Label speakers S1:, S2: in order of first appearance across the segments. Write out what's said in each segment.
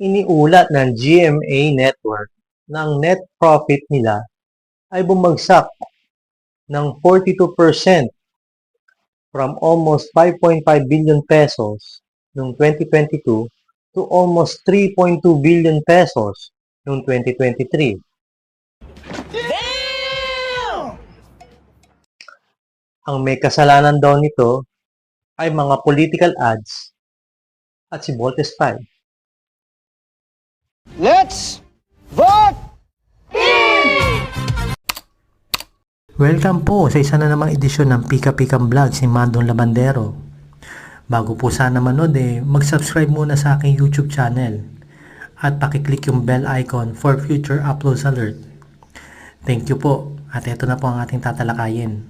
S1: iniulat ng GMA Network na ang net profit nila ay bumagsak ng 42% from almost 5.5 billion pesos noong 2022 to almost 3.2 billion pesos noong 2023. Ang may kasalanan daw nito ay mga political ads at si Voltes 5.
S2: Let's vote!
S3: Welcome po sa isa na namang edisyon ng Pika Pikang Vlog si Mandong Labandero. Bago po sana manood eh, mag-subscribe muna sa aking YouTube channel at pakiclick yung bell icon for future uploads alert. Thank you po at ito na po ang ating tatalakayin.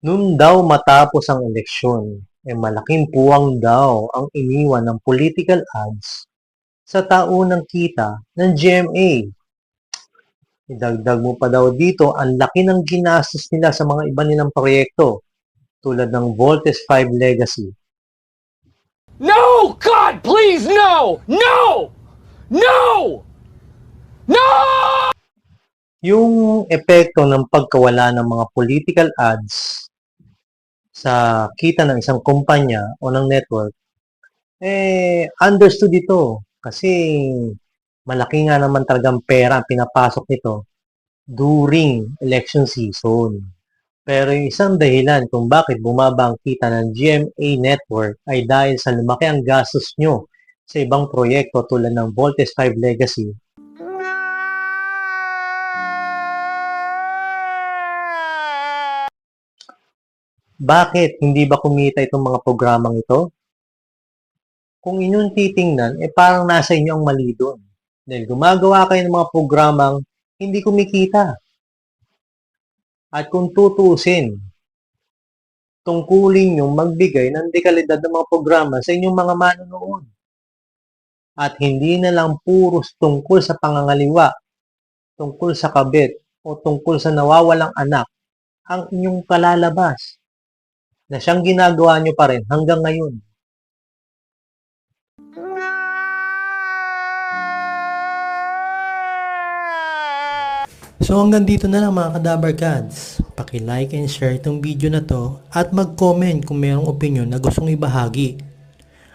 S1: Noon daw matapos ang eleksyon, eh malaking puwang daw ang iniwan ng political ads sa taunang kita ng GMA. Idagdag mo pa daw dito, ang laki ng ginastos nila sa mga iba nilang proyekto tulad ng Voltes 5 Legacy.
S2: No! God, please, no! No! No! No!
S1: Yung epekto ng pagkawala ng mga political ads sa kita ng isang kumpanya o ng network, eh, understood ito. Kasi malaki nga naman talagang pera ang pinapasok nito during election season. Pero yung isang dahilan kung bakit bumaba ang kita ng GMA network ay dahil sa lumaki ang gastos nyo sa ibang proyekto tulad ng Voltes 5 Legacy Bakit hindi ba kumita itong mga programang ito? Kung inyong titingnan, eh parang nasa inyo ang mali doon. Dahil gumagawa kayo ng mga programang hindi kumikita. At kung tutusin, tungkulin yung magbigay ng dekalidad ng mga programa sa inyong mga manonood. At hindi na lang puros tungkol sa pangangaliwa, tungkol sa kabit, o tungkol sa nawawalang anak ang inyong kalalabas na siyang ginagawa nyo pa rin hanggang ngayon.
S3: So hanggang dito na lang mga kadabar Cats. Paki-like and share itong video na to at mag-comment kung mayroong opinion na gustong ibahagi.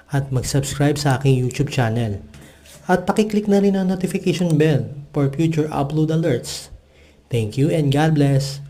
S3: At mag-subscribe sa aking YouTube channel. At paki-click na rin ang notification bell for future upload alerts. Thank you and God bless.